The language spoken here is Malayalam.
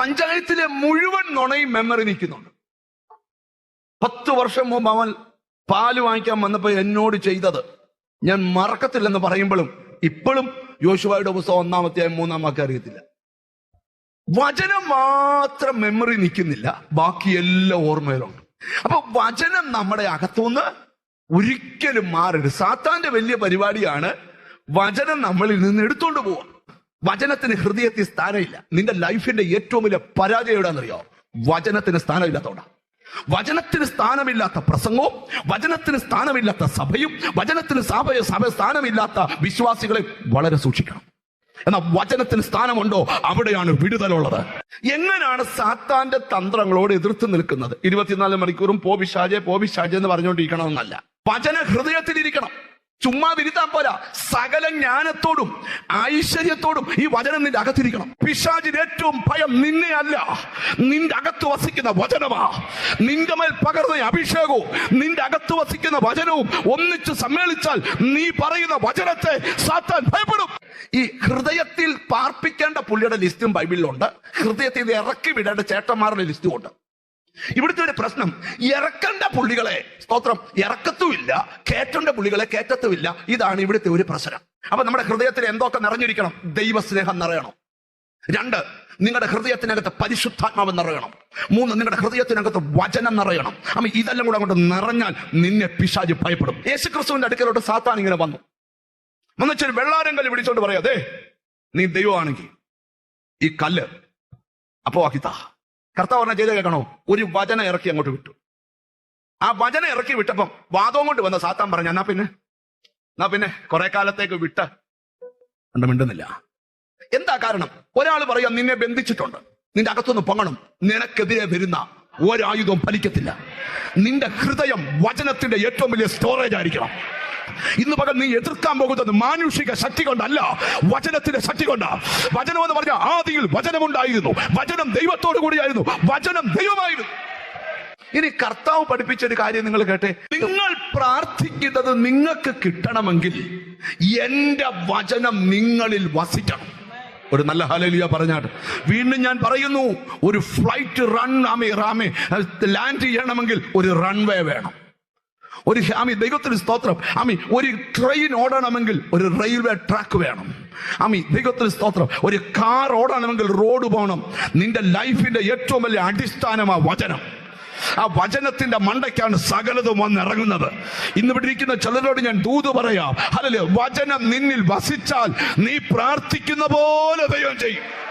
പഞ്ചായത്തിലെ മുഴുവൻ നുണയും മെമ്മറി നിൽക്കുന്നുണ്ട്. പത്ത് വർഷം മുമ്പ് അവൻ പാൽ വാങ്ങിക്കാൻ വന്നപ്പോൾ എന്നോട് ചെയ്തത്. ഞാൻ മറക്കത്തില്ലെന്ന് പറയുമ്പോഴും ഇപ്പോഴും യോശുവായുടെ പുസ്തകം ഒന്നാമത്തെ മൂന്നാമത്തെ അറിയത്തില്ല. വചനം മാത്രം മെമ്മറി നിൽക്കുന്നില്ല. ബാക്കി എല്ലാം ഓർമ്മയിലുണ്ട്. അപ്പൊ വചനം നമ്മുടെ അകത്തുനിന്ന് ഒരിക്കലും മാറരുത്. സാത്താന്റെ വലിയ പരിപാടിയാണ് വചനം നമ്മളിൽ നിന്ന് എടുത്തോണ്ട് പോവാ വചനത്തിന് ഹൃദയത്തിൽ സ്ഥാനമില്ല. നിന്റെ ലൈഫിന്റെ ഏറ്റവും വലിയ പരാജയം എവിടെയാണെന്നറിയോ? വചനത്തിന് സ്ഥാനമില്ലാത്തതുകൊണ്ടാണ് വചനത്തിന് സ്ഥാനമില്ലാത്ത പ്രസംഗവും വചനത്തിന് സ്ഥാനമില്ലാത്ത സഭയും വചനത്തിന് സഭ സഭ സ്ഥാനമില്ലാത്ത വിശ്വാസികളെ വളരെ സൂക്ഷിക്കണം. എന്നാൽ വചനത്തിന് സ്ഥാനമുണ്ടോ? അവിടെയാണ് വിടുതലുള്ളത്. എങ്ങനെയാണ് സാത്താന്റെ തന്ത്രങ്ങളോട് എതിർത്ത് നിൽക്കുന്നത്? ഇരുപത്തിനാല് മണിക്കൂറും പോപിശാജെ പോപിശാജെ എന്ന് പറഞ്ഞുകൊണ്ടിരിക്കണമെന്നല്ല. വചന ഹൃദയത്തിലിരിക്കണം ചുമ്മാ വിരുത്താൻ പോരാ. സകല ജ്ഞാനത്തോടും ഐശ്വര്യത്തോടും ഈ വചനം നിന്റെ അകത്തിരിക്കണം. പിശാചിന് ഏറ്റവും ഭയം നിന്നെ അല്ല. നിന്റെ അകത്ത് വസിക്കുന്ന വചനമാ. നിന്റെ മേൽ പകർന്ന അഭിഷേകവും നിന്റെ അകത്ത് വസിക്കുന്ന വചനവും ഒന്നിച്ച് സമ്മേളിച്ചാൽ നീ പറയുന്ന വചനത്തെ സാത്താൻ ഭയപ്പെടും. ഈ ഹൃദയത്തിൽ പാർപ്പിക്കേണ്ട പുള്ളിയുടെ ലിസ്റ്റും ബൈബിളിലുണ്ട്. ഹൃദയത്തിൽ ഇറക്കി വിടേണ്ട ചേട്ടന്മാരുടെ ലിസ്റ്റും ഉണ്ട്. ഇവിടുത്തെ ഒരു പ്രശ്നം ഇറക്കണ്ട പുള്ളികളെ സ്തോത്രം ഇറക്കത്തുമില്ല കേറ്റണ്ട പുള്ളികളെ കേറ്റത്തുമില്ല. ഇതാണ് ഇവിടുത്തെ ഒരു പ്രശ്നം. അപ്പൊ നമ്മുടെ ഹൃദയത്തിൽ എന്തൊക്കെ നിറഞ്ഞിരിക്കണം? ദൈവസ്നേഹം നിറയണം. രണ്ട് നിങ്ങളുടെ ഹൃദയത്തിനകത്ത് പരിശുദ്ധാത്മാവ് നിറയണം. മൂന്ന് നിങ്ങളുടെ ഹൃദയത്തിനകത്ത് വചനം നിറയണം. അമ്മ ഇതെല്ലാം കൂടെ അങ്ങോട്ട് നിറഞ്ഞാൽ നിന്നെ പിശാജ് ഭയപ്പെടും. യേശു ക്രിസ്തുവിന്റെ അടുക്കലോട്ട് സാത്താൻ ഇങ്ങനെ വന്നു. വന്നിച്ചൊരു വെള്ളാരം കല്ല് പിടിച്ചോണ്ട് പറയാ അതെ നീ ദൈവമാണെങ്കിൽ ഈ കല്ല് അപ്പോ ആക്കിത്താ കർത്താവ് പറഞ്ഞ ചെയ്ത് കേൾക്കണോ? ഒരു വചന ഇറക്കി അങ്ങോട്ട് വിട്ടു. ആ വചന ഇറക്കി വിട്ടപ്പം വാദവും കൊണ്ട് വന്ന സാത്താൻ പറഞ്ഞു എന്നാ പിന്നെ? എന്നാ പിന്നെ? കുറെ കാലത്തേക്ക് വിട്ട്. കണ്ട് മിണ്ടുന്നില്ല. എന്താ കാരണം? ഒരാൾ പറയാ നിന്നെ ബന്ധിച്ചിട്ടുണ്ട്. നിന്റെ അകത്തുനിന്ന് പൊങ്ങണം. നിനക്കെതിരെ വരുന്ന ഒരായുധവും ഫലിക്കത്തില്ല. നിന്റെ ഹൃദയം വചനത്തിന്റെ ഏറ്റവും വലിയ സ്റ്റോറേജ് ആയിരിക്കണം. ഇന്ന് പകൽ നീ എതിർക്കാൻ പോകുന്നത് മാനുഷിക ശക്തി കൊണ്ടല്ല വചനത്തിന്റെ ശക്തി കൊണ്ടാ. വചനം എന്ന് പറഞ്ഞാൽ ആദിയിൽ വചനമുണ്ടായിരുന്നു. വചനം ദൈവത്തോടു കൂടിയായിരുന്നു. വചനം ദൈവമായിരുന്നു. ഇനി കർത്താവ് പഠിപ്പിച്ച ഒരു കാര്യം നിങ്ങൾ കേട്ടെ. നിങ്ങൾ പ്രാർത്ഥിക്കുന്നത് നിങ്ങൾക്ക് കിട്ടണമെങ്കിൽ എന്റെ വചനം നിങ്ങളിൽ വസിക്കണം. ഒരു നല്ല ഹലലിയ പറഞ്ഞാട്ട്. വീണ്ടും ഞാൻ പറയുന്നു ഒരു ഫ്ലൈറ്റ് റൺ ആമേ റാമേ ലാൻഡ് ചെയ്യണമെങ്കിൽ ഒരു റൺവേ വേണം. ഒരു ആമി ദൈവത്തിന് സ്തോത്രം. ആമി ഒരു ട്രെയിൻ ഓടണമെങ്കിൽ ഒരു റെയിൽവേ ട്രാക്ക് വേണം. ആമി ദൈവത്തിന് സ്തോത്രം. ഒരു കാർ ഓടണമെങ്കിൽ റോഡ് പോകണം നിന്റെ ലൈഫിന്റെ ഏറ്റവും വലിയ അടിസ്ഥാനമാ വചനം. ആ വചനത്തിന്റെ മണ്ടയ്ക്കാണ് സകലതും വന്നിറങ്ങുന്നത്. ഇന്ന് ഇവിടെ ഇരിക്കുന്ന ചിലരോട് ഞാൻ ദൂത് പറയാം. അല്ലല്ലേ വചനം നിന്നിൽ വസിച്ചാൽ നീ പ്രാർത്ഥിക്കുന്ന പോലെ ദൈവം ചെയ്യും.